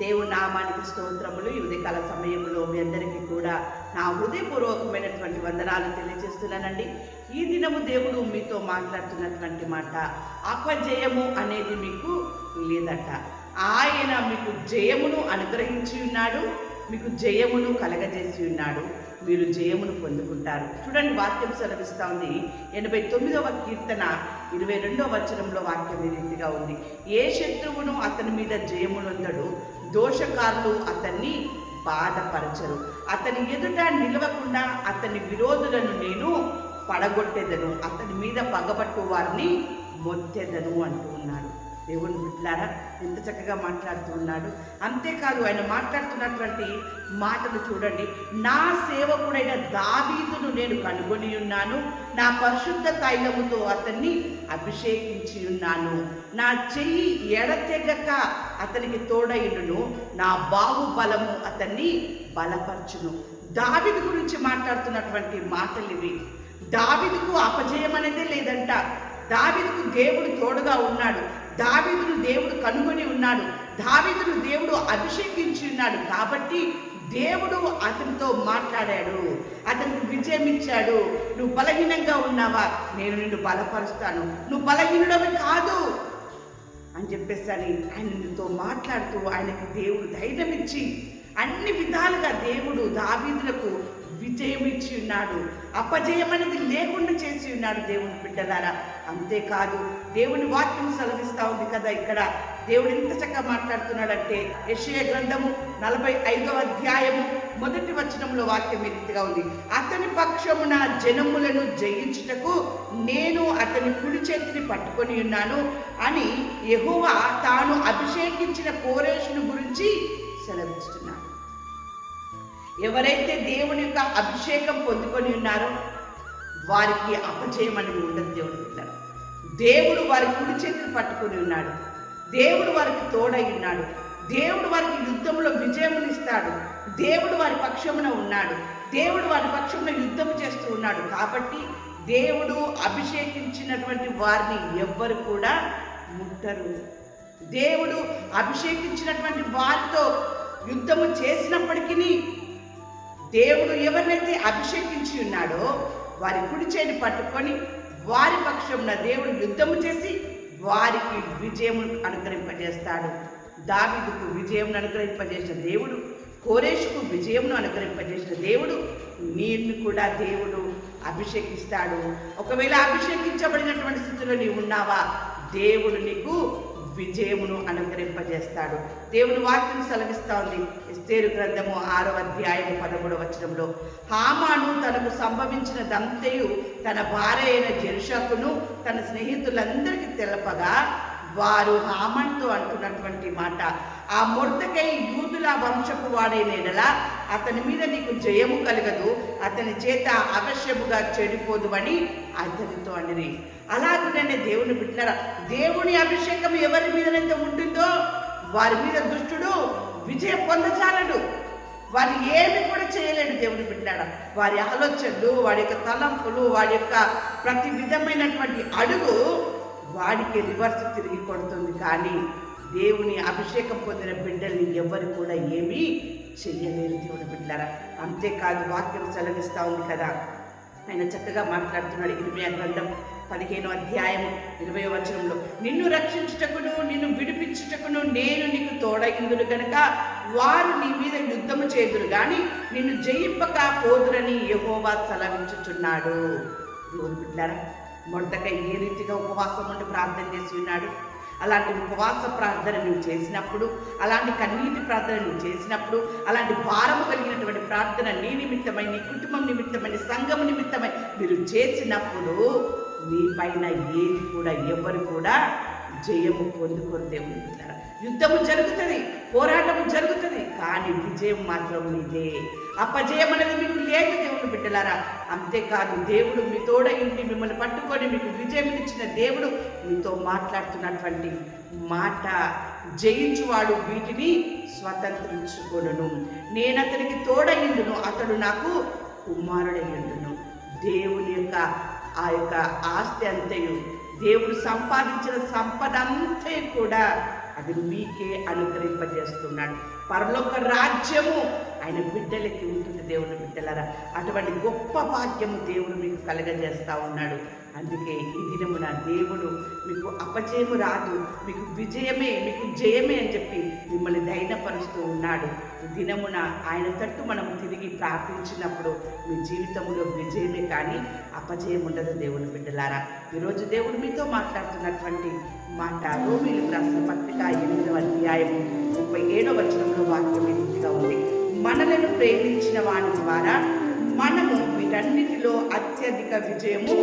దేవుడి నామానికి స్తోత్రములు. ఈ ఉదయకాల సమయంలో మీ అందరికీ కూడా నా హృదయపూర్వకమైనటువంటి వందనాలు తెలియజేస్తున్నానండి. ఈ దినము దేవుడు మీతో మాట్లాడుతున్నటువంటి మాట అపజయము అనేది మీకు లేదట. ఆయన మీకు జయమును అనుగ్రహించి ఉన్నాడు మీకు జయమును కలగజేసి ఉన్నాడు మీరు జయమును పొందుకుంటారు. చూడండి వాక్యం సెలవిస్తా ఉంది. ఎనభై తొమ్మిదవ కీర్తన ఇరవై రెండవ వచనంలో వాక్యం ఈ రీతిగా ఉంది. ఏ శత్రువును అతని మీద జయమునొందడు దోషకారులు అతన్ని బాధపరచరు. అతని ఎదుట నిలవకుండా అతని విరోధులను నేను పడగొట్టేదను. అతని మీద పగబట్టు వారిని మొత్తెదను అంటూ ఉన్నాడు. దేవుని బిడ్డలారా ఎంత చక్కగా మాట్లాడుతూ ఉన్నాడు. అంతేకాదు ఆయన మాట్లాడుతున్నటువంటి మాటలు చూడండి. నా సేవకుడైన దావీదును నేను కనుగొని ఉన్నాను. నా పరిశుద్ధ తైలముతో అతన్ని అభిషేకించి ఉన్నాను. నా చెయ్యి ఎడతెగక అతనికి తోడైనను నా బాహుబలము అతన్ని బలపరచును. దావీదు గురించి మాట్లాడుతున్నటువంటి మాటలు ఇవి. దావిదుకు అపజయం అనేదే లేదంట. దావిదుకు దేవుడు తోడుగా ఉన్నాడు. దావీదును దేవుడు కనుగొని ఉన్నాడు. దావీదును దేవుడు అభిషేకించి ఉన్నాడు. కాబట్టి దేవుడు అతనితో మాట్లాడాడు. అతనికి విజయం ఇచ్చాడు. నువ్వు బలహీనంగా ఉన్నావా? నేను నిన్ను బలపరుస్తాను. నువ్వు బలహీనుడవి కాదు అని చెప్పేసి అని ఆయన నీతో మాట్లాడుతూ ఆయనకి దేవుడు ధైర్యం ఇచ్చి అన్ని విధాలుగా దేవుడు దావీదులకు విజయం ఇచ్చి ఉన్నాడు అపజయం అనేది లేకుండా చేసి ఉన్నాడు దేవుని బిడ్డలారా. అంతేకాదు దేవుని వాక్యం సెలవిస్తా ఉంది కదా ఇక్కడ. దేవుడు ఎంత చక్కగా మాట్లాడుతున్నాడంటే యశయ గ్రంథము నలభై ఐదవ అధ్యాయము మొదటి వచనంలో వాక్యం ఈ రీతిగా ఉంది. అతని పక్షమున జనములను జయించుటకు నేను అతని కుడి చేతిని పట్టుకొని ఉన్నాను అని యహువా తాను అభిషేకించిన కోరేషును గురించి సెలవిస్తున్నాడు. ఎవరైతే దేవుని యొక్క అభిషేకం పొందుకొని ఉన్నారో వారికి అపజయం అనేది ఉండదు దేవుడు ఉంటారు దేవుడు వారి కుడి చేతిని పట్టుకొని ఉన్నాడు. దేవుడు వారికి తోడై ఉన్నాడు. దేవుడు వారికి యుద్ధంలో విజయమునిస్తాడు దేవుడు వారి పక్షమున ఉన్నాడు. దేవుడు వారి పక్షమున యుద్ధం చేస్తూ ఉన్నాడు. కాబట్టి దేవుడు అభిషేకించినటువంటి వారిని ఎవ్వరు కూడా ముట్టరు. దేవుడు అభిషేకించినటువంటి వారితో యుద్ధము చేసినప్పటికీ దేవుడు ఎవరినైతే అభిషేకించి ఉన్నాడో వారి కుడి చేతి పట్టుకొని వారి పక్షమున దేవుడు యుద్ధము చేసి వారికి విజయము అనుగ్రహింపజేస్తాడు. దావిదుకు విజయం అనుగ్రహింపజేసిన దేవుడు కోరేషుకు విజయమును అనుగ్రహింపజేసిన దేవుడు నీకు కూడా దేవుడు అభిషేకిస్తాడు. ఒకవేళ అభిషేకించబడినటువంటి స్థితిలో నీవు ఉన్నావా? దేవుడు నీకు విజయమును అనుగ్రహింపజేస్తాడు దేవుని వాక్యం సెలవిస్తా ఉంది గ్రంథము ఆరో అధ్యాయము పదమూడవ వచనంలో హామాను తనకు సంభవించిన దంతయు తన భార్య అయిన జెరుషకును తన స్నేహితులందరికీ తెలపగా వారు హామన్తో అంటున్నటువంటి మాట ఆ మొర్దకై యూదుల వంశపు వాడైన అతని మీద నీకు జయము కలగదు అతని చేత అవశ్యముగా చెడిపోదు అని అతనితో అనిరి. అలాగనే దేవుని బిడ్డరా దేవుని అభిషేకం ఎవరి మీదనైతే ఉంటుందో వారి మీద దుష్టుడు విజయం పొందజాలడు. వారు ఏమి కూడా చేయలేడు దేవుని బిడ్డాడ వారి ఆలోచనలు వారి యొక్క తలంపులు వారి యొక్క ప్రతి విధమైనటువంటి అడుగు వాడికి రివర్స్ తిరిగి కొడుతుంది. కానీ దేవుని అభిషేకం పొందిన బిడ్డల్ని ఎవ్వరు కూడా ఏమీ చెయ్యలేరు దేవుడు బిడ్డారా అంతేకాదు వాక్యం సెలవిస్తూ ఉంది కదా. ఆయన చక్కగా మాట్లాడుతున్నాడు. ఇరవై గ్రంథం పదిహేను అధ్యాయం ఇరవై వచనంలో నిన్ను రక్షించుటకును నిన్ను విడిపించుటకును నేను నీకు తోడైందును గనక వారు నీ మీద యుద్ధము చేదురు కానీ నిన్ను జయింపక పోదురని యహోవా సెలవించుచున్నాడు. దేవుడు బిడ్డారా మొట్టకై ఏ రీతిగా ఉపవాసం ఉండి ప్రార్థన చేసి ఉన్నాడు? అలాంటి ఉపవాస ప్రార్థన నువ్వు చేసినప్పుడు అలాంటి కన్నీటి ప్రార్థన నువ్వు చేసినప్పుడు అలాంటి భారము కలిగినటువంటి ప్రార్థన నీ నిమిత్తమై నీ కుటుంబం నిమిత్తమై నీ సంఘం నిమిత్తమై మీరు చేసినప్పుడు మీ పైన ఏది కూడా ఎవరు కూడా జయము పొందుకోరు దేవుని యుద్ధము జరుగుతుంది పోరాటము జరుగుతుంది కానీ విజయం మాత్రం మీదే అపజయం అనేది మీకు లేదు దేవుడు బిడ్డలారా. అంతేకాదు దేవుడు మీ తోడయుండి మిమ్మల్ని పట్టుకొని మీకు విజయం ఇచ్చిన దేవుడు మీతో మాట్లాడుతున్నటువంటి మాట జయించువాడు వీటిని స్వతంత్రించుకొనును. నేను అతనికి తోడయిందును అతడు నాకు కుమారుడయ్యుండును. దేవుని యొక్క ఆ యొక్క ఆస్తి అంతయు దేవుడు సంపాదించిన సంపద అంతే కూడా అది మీకే అనుగ్రహింపజేస్తున్నాడు. పరలోక రాజ్యము ఆయన బిడ్డలకి ఉంటుంది దేవుని బిడ్డలరా. అటువంటి గొప్ప భాగ్యము దేవుడు మీకు కలగజేస్తా ఉన్నాడు. అందుకే ఈ దినమున దేవుడు మీకు అపజయము రాదు మీకు విజయమే మీకు జయమే అని చెప్పి మిమ్మల్ని ధైర్యపరుస్తూ ఉన్నాడు. ఈ దినమున ఆయన తట్టు మనం తిరిగి ప్రార్థించినప్పుడు మీ జీవితంలో విజయమే కానీ అపజయం ఉండదు దేవుని బిడ్డలారా. ఈరోజు దేవుడు మీతో మాట్లాడుతున్నటువంటి మాట రోమిలు రాసిన పత్రిక ఎనిమిదవ అధ్యాయం ముప్పై ఏడవ వచనంలో వాక్యం రీతిగా ఉంది. మనలను ప్రేమించిన వాని ద్వారా మనము వీటన్నిటిలో అత్యధిక విజయము